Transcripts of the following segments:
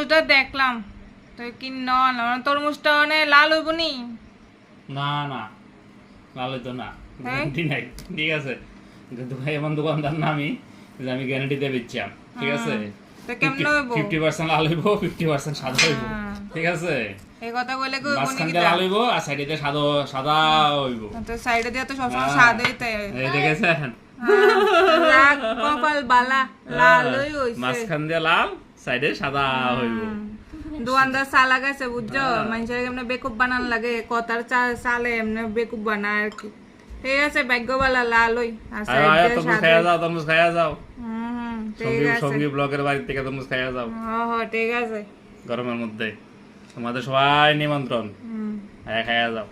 তরমুজটা দেখলাম? তো কি নন? তরমুজটা অনেক লাল হইব নি? না না। ভালো তো না। হ্যাঁ? গ্যারান্টি নাই। ঠিক আছে। কিন্তু ভাই এমন দোকানদার না আমি যে আমি গ্যারান্টি দিয়ে বেচছিলাম ঠিক আছে? তো কেমন হইব? ফিফটি পার্সেন্ট লাল হইব ফিফটি পার্সেন্ট সাদা হইব। হ্যাঁ। ঠিক আছে? এই কথা বলে কই বনি কি দিয়ে লাল হইব আর সাইডে দিয়ে সাদা সাদা হইব। তো সাইডে দিয়ে তো সবসময় হ্যাঁ। সাদাই তাই এই দেখেছেন? রাগ কপাল বালা। লালই হইছে। মাঝখান দিয়ে লাল সাইডে সাদা হইব। দোকানদার চা লাগাইছে বুঝছ? মানুষের এমনি বেকুব বানান লাগে। কথার চা চালে এমনি বেকুব বানায় আর কি। ঠিক আছে ভাগ্যবালা লাল ওই। তরমুজ খাইয়া যাও তরমুজ খাইয়া যাও। হুম হুম, ঠিক সঙ্গী ব্লকের বাড়ি থেকে তরমুজ খাইয়া যাও। হ ঠিক আছে। গরমের মধ্যে। তোমাদের সবাই নিমন্ত্রণ। খাইয়া যাও।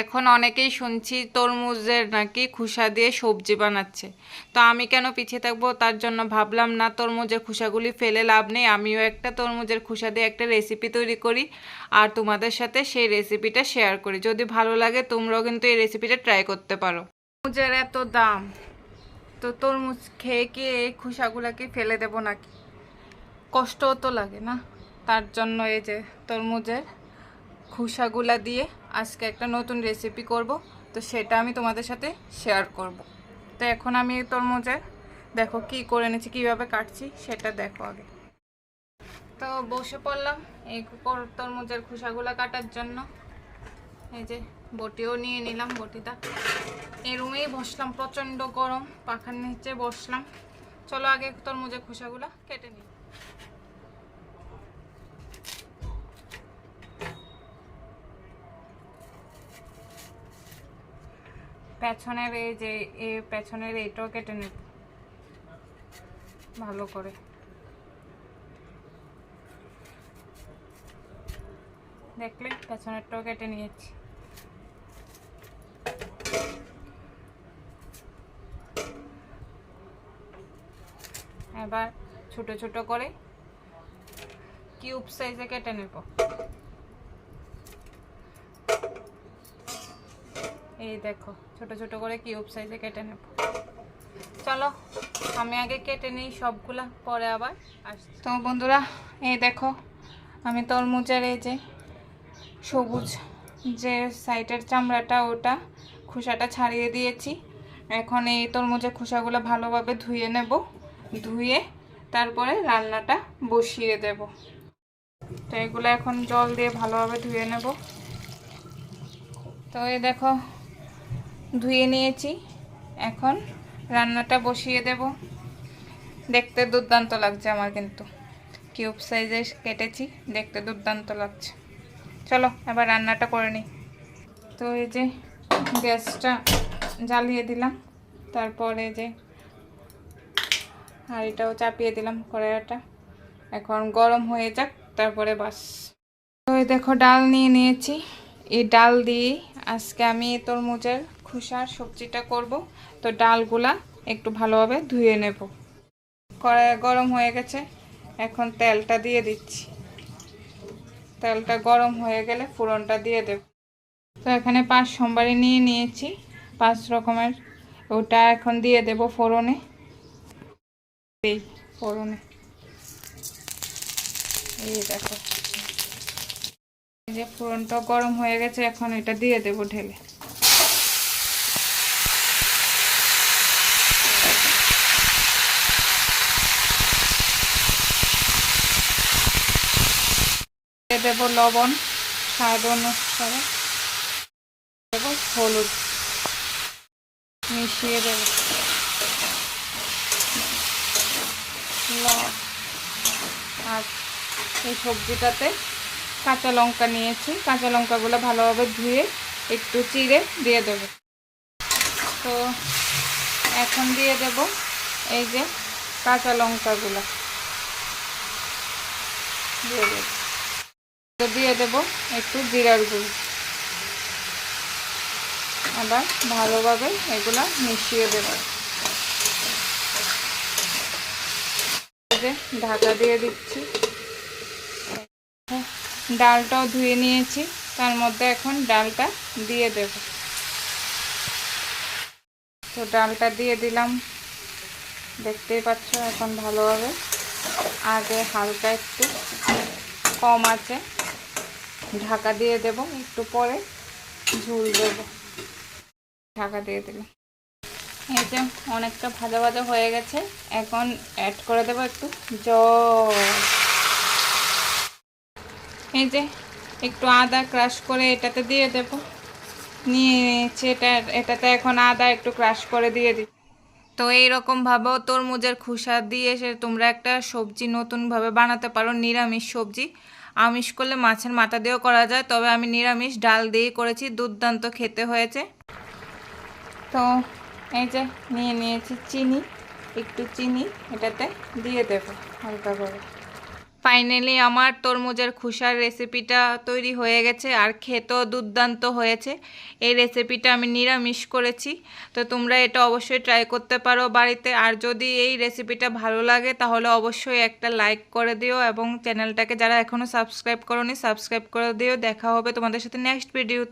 এখন অনেকেই শুনছি তরমুজের নাকি খোসা দিয়ে সবজি বানাচ্ছে। তো আমি কেন পিছিয়ে থাকব? তার জন্য ভাবলাম, না, তরমুজের খোসাগুলি ফেলে লাভ নেই। আমিও একটা তরমুজের খোসা দিয়ে একটা রেসিপি তৈরি করি আর তোমাদের সাথে সেই রেসিপিটা শেয়ার করি। যদি ভালো লাগে, তোমরাও কিন্তু এই রেসিপিটা ট্রাই করতে পারো। তরমুজের এত দাম। তো তরমুজ খেয়ে কি এই খোসাগুলাকে ফেলে দেবো নাকি? কষ্টও তো লাগে না? তার জন্য এই যে তরমুজের খোসাগুলা দিয়ে আজকে একটা নতুন রেসিপি করব। তো সেটা আমি তোমাদের সাথে শেয়ার করব। তো এখন আমি এই দেখো কি করে এনেছি, কীভাবে কাটছি, সেটা দেখো আগে। তো বসে পড়লাম এই তরমুজের খোসাগুলা কাটার জন্য। এই যে বটিও নিয়ে নিলাম, বটিটা। এই রুমেই বসলাম, প্রচণ্ড গরম, পাখার নিচে বসলাম। চলো আগে তরমুজের খোসাগুলা কেটে নিই। পেছনের এই যে, এ পেছনের এইটাও কেটে নেব ভালো করে। দেখলে পেছনেরটাও কেটে নিয়েছি। এবার ছোট ছোট করে কিউব সাইজে কেটে নেব। এই দেখো, ছোট ছোট করে কিউব সাইজে কেটে নেব। চলো, আমি আগে কেটে নিই সবগুলা, পরে আবার আসছি। তো বন্ধুরা, এই দেখো, আমি তরমুজের এই যে সবুজ যে সাইডের চামড়াটা, ওটা খোসাটা ছাড়িয়ে দিয়েছি। এখন এই তরমুজের খোসাগুলো ভালোভাবে ধুয়ে নেব। ধুয়ে তারপরে রান্নাটা বসিয়ে দেব। তো এগুলো এখন জল দিয়ে ভালোভাবে ধুয়ে নেব। তো এই দেখো ধুয়ে নিয়েছি। এখন রান্নাটা বসিয়ে দেব। দেখতে দুর্দান্ত লাগছে আমার কিন্তু। কিউব সাইজে কেটেছি, দেখতে দুর্দান্ত লাগছে। চলো, এবার রান্নাটা করে নিই। তো এই যে গ্যাসটা জ্বালিয়ে দিলাম। তারপরে যে হাঁড়িটাও চাপিয়ে দিলাম কড়াইটা। এখন গরম হয়ে যাক, তারপরে বাস। তো দেখো, ডাল নিয়ে নিয়েছি। এই ডাল দিয়েই আজকে আমি তরমুজের খোসার সবজিটা করব। তো ডালগুলা একটু ভালোভাবে ধুয়ে নেব। কড়াই গরম হয়ে গেছে। এখন তেলটা দিয়ে দিচ্ছি। তেলটা গরম হয়ে গেলে ফোড়নটা দিয়ে দেব। তো এখানে পাঁচ সোমবারি নিয়ে নিয়েছি। পাঁচ রকমের। ওটা এখন দিয়ে দেব ফোড়নে। এই ফোড়নে। এই দেখো। যে ফোড়নটা গরম হয়ে গেছে। এখন এটা দিয়ে দেব ঢেলে। দেব লবণ, স্বাদ অনুসারে। দেব হলুদ। মিশিয়ে দেব। আর এই সবজিটাতে কাঁচা লঙ্কা নিয়েছি। কাঁচা লঙ্কাগুলো ভালোভাবে ধুয়ে একটু চিড়ে দিয়ে দেবো। তো এখন দিয়ে দেব এই যে কাঁচা লঙ্কাগুলো। দিয়ে দেব। দিয়ে দেব একটু জিরার গুঁড়ো। আবার ভালোভাবে এগুলা মিশিয়ে দেব। ঢাকা দিয়ে দিচ্ছি। ডালটাও ধুয়ে নিয়েছি, তার মধ্যে এখন ডালটা দিয়ে দেব। তো ডালটা দিয়ে দিলাম। দেখতেই পাচ্ছ এখন ভালোভাবে। আগে হালকা একটু কম আছে। ঢাকা দিয়ে দেব একটু পরে ঝুল দেব। ঢাকা দিয়ে দিলাম। এই যে অনেকটা ভাজা ভাজা হয়ে গেছে, এখন অ্যাড করে দেবো একটু জল। এই যে একটু আদা ক্রাশ করে এটাতে দিয়ে দেব। নিয়ে নিয়েছি এটা, এটাতে এখন আদা একটু ক্রাশ করে দিয়ে দিই। তো এইরকমভাবেও তরমুজের খোসা দিয়ে সে তোমরা একটা সবজি নতুনভাবে বানাতে পারো, নিরামিষ সবজি। আমিষ করলে মাছের মাথা দিয়েও করা যায়, তবে আমি নিরামিষ ডাল দিয়ে করেছি, দুর্দান্ত খেতে হয়েছে। তো এই যে নিয়ে নিয়েছি চিনি, একটু চিনি এটাতে দিয়ে দেবো হালকা করে। ফাইনালি আমার তরমুজের খুসার রেসিপিটা তৈরি হয়ে গেছে আর খেতেও দুর্দান্ত হয়েছে। এই রেসিপিটা আমি নিরামিষ করেছি। তো তোমরা এটা অবশ্যই ট্রাই করতে পারো বাড়িতে। আর যদি এই রেসিপিটা ভালো লাগে, তাহলে অবশ্যই একটা লাইক করে দিও এবং চ্যানেলটাকে যারা এখনও সাবস্ক্রাইব করোনি সাবস্ক্রাইব করে দিও। দেখা হবে তোমাদের সাথে নেক্সট ভিডিওতে